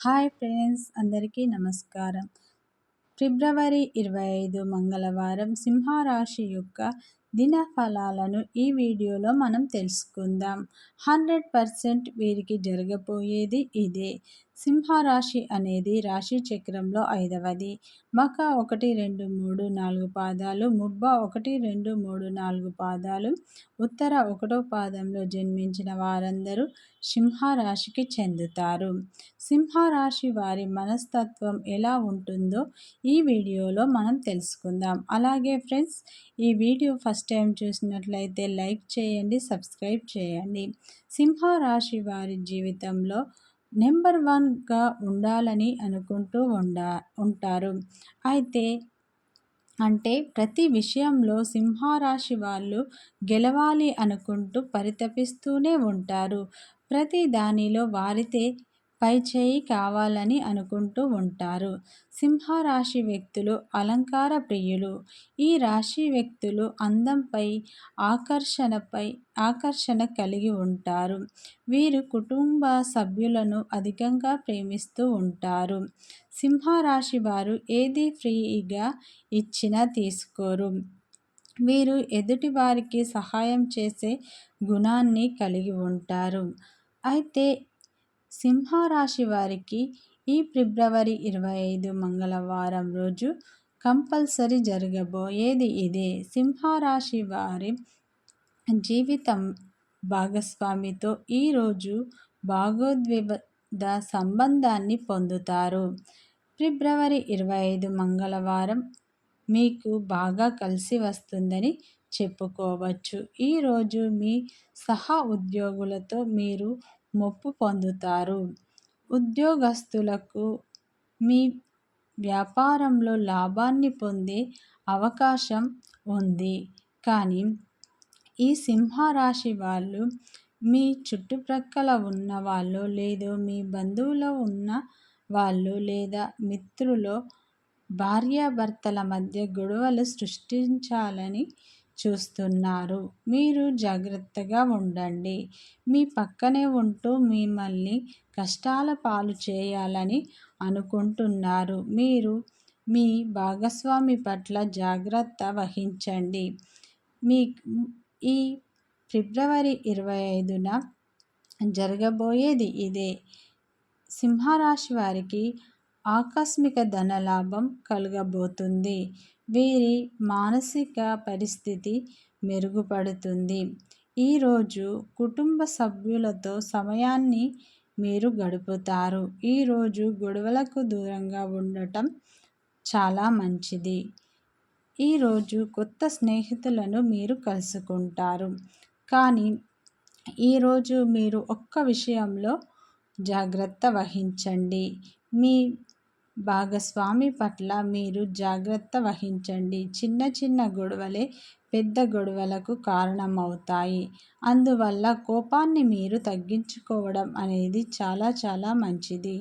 Hi friends అందరికీ నమస్కారం. ఫిబ్రవరి ఇరవై ఐదు మంగళవారం సింహరాశి యొక్క దిన ఫలాలను ఈ వీడియోలో మనం తెలుసుకుందాం. హండ్రెడ్ పర్సెంట్ వీరికి జరగబోయేది ఇదే. సింహరాశి అనేది రాశి చక్రంలో ఐదవది. మక ఒకటి రెండు మూడు నాలుగు పాదాలు ముబ్బ ఒకటి రెండు మూడు నాలుగు పాదాలు. ఉత్తర ఒకటో పాదంలో జన్మించిన వారందరూ సింహరాశికి చెందుతారు. సింహరాశి వారి మనస్తత్వం ఎలా ఉంటుందో ఈ వీడియోలో మనం తెలుసుకుందాం. అలాగే ఫ్రెండ్స్ ఈ వీడియో ఫస్ట్ టైం చూసినట్లయితే లైక్ చేయండి సబ్స్క్రైబ్ చేయండి. సింహరాశి వారి జీవితంలో నెంబర్ వన్గా ఉండాలని అనుకుంటూ ఉండా ఉంటారు. అయితే అంటే ప్రతి విషయంలో సింహరాశి వాళ్ళు గెలవాలి అనుకుంటూ పరితపిస్తూనే ఉంటారు. ప్రతి దానిలో వారితే పై చేయి కావాలని అనుకుంటూ ఉంటారు. సింహరాశి వ్యక్తులు అలంకార ప్రియులు. ఈ రాశి వ్యక్తులు అందంపై ఆకర్షణపై ఆకర్షణ కలిగి ఉంటారు. వీరు కుటుంబ సభ్యులను అధికంగా ప్రేమిస్తూ ఉంటారు. సింహరాశి వారు ఏది ఫ్రీగా ఇచ్చినా తీసుకోరు. వీరు ఎదుటి వారికి సహాయం చేసే గుణాన్ని కలిగి ఉంటారు. అయితే సింహరాశి వారికి ఈ ఫిబ్రవరి ఇరవై ఐదు మంగళవారం రోజు కంపల్సరీ జరగబోయేది ఇదే. సింహరాశి వారి జీవితం భాగస్వామితో ఈరోజు భాగోద్విద సంబంధాన్ని పొందుతారు. ఫిబ్రవరి ఇరవై ఐదు మంగళవారం మీకు బాగా కలిసి వస్తుందని చెప్పుకోవచ్చు. ఈరోజు మీ సహా ఉద్యోగులతో మీరు మొప్పు పొందుతారు. ఉద్యోగస్తులకు మీ వ్యాపారంలో లాభాన్ని పొందే అవకాశం ఉంది. కానీ ఈ సింహరాశి వాళ్ళు మీ చుట్టుప్రక్కల ఉన్న వాళ్ళు లేదో మీ బంధువులో ఉన్న వాళ్ళు లేదా మిత్రులు భార్యాభర్తల మధ్య గొడవలు సృష్టించాలని చూస్తున్నారు. మీరు జాగ్రత్తగా ఉండండి. మీ పక్కనే ఉంటూ మిమ్మల్ని కష్టాల పాలు చేయాలని అనుకుంటున్నారు. మీరు మీ భాగస్వామి పట్ల జాగ్రత్త వహించండి. మీ ఈ ఫిబ్రవరి ఇరవై ఐదున జరగబోయేది ఇదే. సింహరాశి వారికి ఆకస్మిక ధనలాభం కలగబోతుంది. వీరి మానసిక పరిస్థితి మెరుగుపడుతుంది. ఈరోజు కుటుంబ సభ్యులతో సమయాన్ని మీరు గడుపుతారు. ఈరోజు గొడవలకు దూరంగా ఉండటం చాలా మంచిది. ఈరోజు కొత్త స్నేహితులను మీరు కలుసుకుంటారు. కానీ ఈరోజు మీరు ఒక్క విషయంలో జాగ్రత్త వహించండి. మీ భాగస్వామి పట్ల మీరు జాగ్రత్త వహించండి. చిన్న చిన్న గొడవలే పెద్ద గొడవలకు కారణమవుతాయి. అందువల్ల కోపాన్ని మీరు తగ్గించుకోవడం అనేది చాలా చాలా మంచిది.